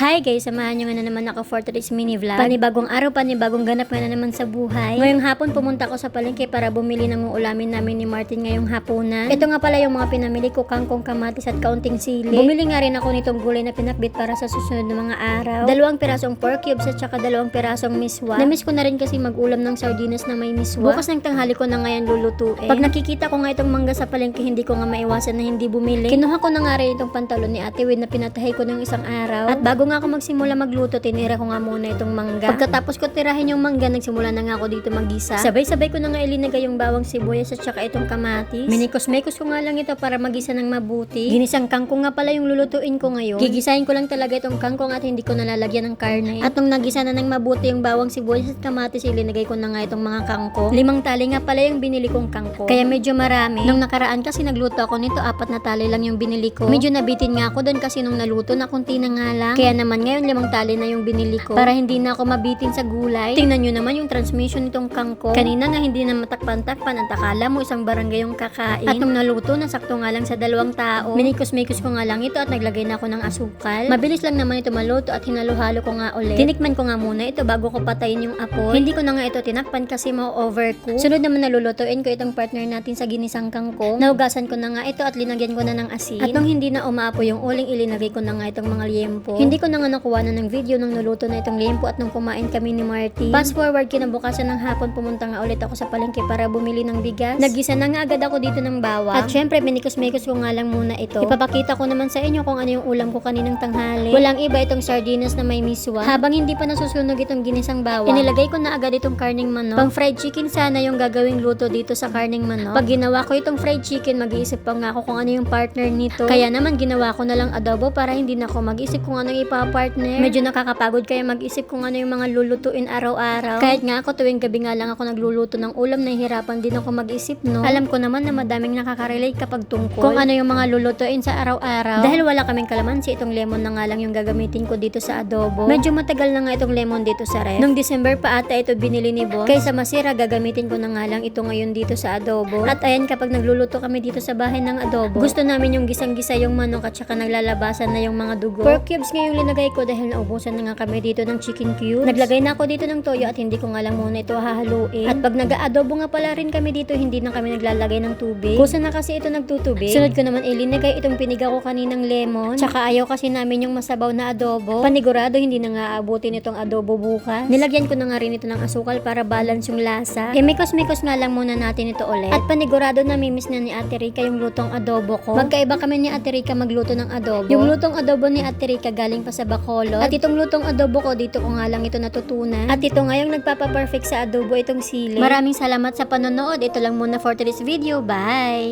Hi guys, samahan nyo nga na naman ako for today's mini vlog. Panibagong araw, panibagong ganap nga na naman sa buhay. Ngayong hapon pumunta ako sa palengke para bumili ng uulamin namin ni Martin ngayong hapunan. Ito nga pala yung mga pinamili ko, kangkong kamatis at kaunting sili. Bumili nga rin ako nitong gulay na pinakbit para sa susunod na mga araw. Dalawang pirasong pork cubes at saka dalawang pirasong miswa. Namiss ko na rin kasi mag-ulam ng sardinas na may miswa. Bukas ng tanghali ko na ngayon lulutuin. Pag nakikita ko nga itong mangga sa palengke, hindi ko nga maiwasan na hindi bumili. Kinuha ko na nga rin itong pantalon ni Ate Win na pinatahay ko ng isang araw. At bago nga ako magsimula magluto, tinira ko nga muna itong mangga. Pagkatapos ko tirahin yung mangga, nagsimula na nga ako dito magisa. Sabay-sabay ko na nga ilinagay yung bawang sibuyas at saka itong kamatis. Minikos-mekos ko nga lang ito para magisa ng mabuti. Ginisang kangkong nga pala yung lulutuin ko ngayon. Gigisahin ko lang talaga itong kangkong at hindi ko nalalagyan ng karne. At nung nagisa na ng mabuti yung bawang sibuyas at kamatis, ilinagay ko na nga itong mga kangkong. Limang tali nga pala yung binili kong kangkong. Kaya medyo marami. Nung nakaraan kasi nagluto ako nito, apat na tali lang yung binili ko. Medyo nabitin nga ako doon kasi nung naluto na kunti na nga lang. Kaya naman ngayon limang tali na yung binili ko. Para hindi na ako mabitin sa gulay. Tingnan nyo naman yung transmission nitong kangkong. Kanina nga hindi na matakpan-takpan at akala mo isang barangay yung kakain. At nung naluto, nasakto nga lang sa dalawang tao. Minikos-mikos ko nga lang ito at naglagay na ako ng asukal. Mabilis lang naman ito maluto at hinalo-halo ko nga ulit. Tinikman ko nga muna ito bago ko patayin yung apoy. Hindi ko na nga ito tinakpan kasi ma-overcook. Sunod naman nalulutuin ko itong partner natin sa ginisang kangkong. Naugasan ko na nga ito at linagyan ko na ng asin. At nung hindi na umaapoy yung uling, ilinagay ko na nga itong mga liempo. Hindi ko na nga nakuha na ng video nung nuluto na itong liempo at nung kumain kami ni Marty. Fast forward kinabukasan ng hapon, pumunta nga ulit ako sa palengke para bumili ng bigas. Nagisa na nga agad ako dito ng bawang. At syempre, minikos-mikos ko nga lang muna ito. Ipapakita ko naman sa inyo kung ano yung ulam ko kaninang tanghali. Walang iba itong sardinas na may miswa. Habang hindi pa nasusunog itong ginisang bawang, inilagay ko na agad itong karning manok. Pang fried chicken sana yung gagawing luto dito sa karning manok. Pag ginawa ko itong fried chicken, mag-iisip pa nga ako kung ano yung partner nito. Kaya naman ginawa ko na lang adobo para hindi na ako mag-isip kung ano yung ipapartner. Medyo nakakapagod kaya mag-isip kung ano yung mga lulutuin araw-araw. Kahit nga ako tuwing gabi nga lang ako nagluluto ng ulam, nahihirapan din ako mag-isip, no? Alam ko naman na madaming nakaka-relate kapag tungkol kung ano yung mga lulutuin sa araw-araw. Dahil wala kaming kalamansi, itong lemon na nga lang yung gagamitin ko dito sa adobo. Medyo matagal na nga itong lemon dito sa ref. Nung December pa ata ito binili ni boss. Kaysa masira, gagamitin ko na nga lang ito ngayon dito sa adobo. At ayan, kapag nagluluto kami dito sa bahay ng adobo, gusto namin yung gisang-gisa yung manok at saka naglalabasan na yung mga dugo. Pork cubes ngayong linagay ko dahil naubusan na nga kami dito ng chicken cubes. Naglagay na ako dito ng toyo at hindi ko nga lang muna ito hahaluin. At pag nag-aadobo nga pala rin kami dito, hindi na kami naglalagay ng tubig. Kusa na kasi ito nagtutubig. Sunod ko naman ilinagay itong piniga ko kaninang lemon. Tsaka ayaw kasi namin yung masabaw na adobo. Panigurado hindi na nga aabutin itong adobo bukas. Nilagyan ko na nga rin ito ng asukal para balance yung lasa. E mikos-mikos nga lang muna natin ito ulit. At panigurado namimiss na ni Ate Rica yung lutong adobo ko. Magkaiba kami ni Ate Rica magluto ng adobo. Yung lutong adobo ni Ate Rica galing pa sa Bacolod. At itong lutong adobo ko dito ko nga lang ito natutunan. At ito nga yung nagpapa-perfect sa adobo itong sili. Maraming salamat sa panonood. Ito lang muna for today's video. Bye!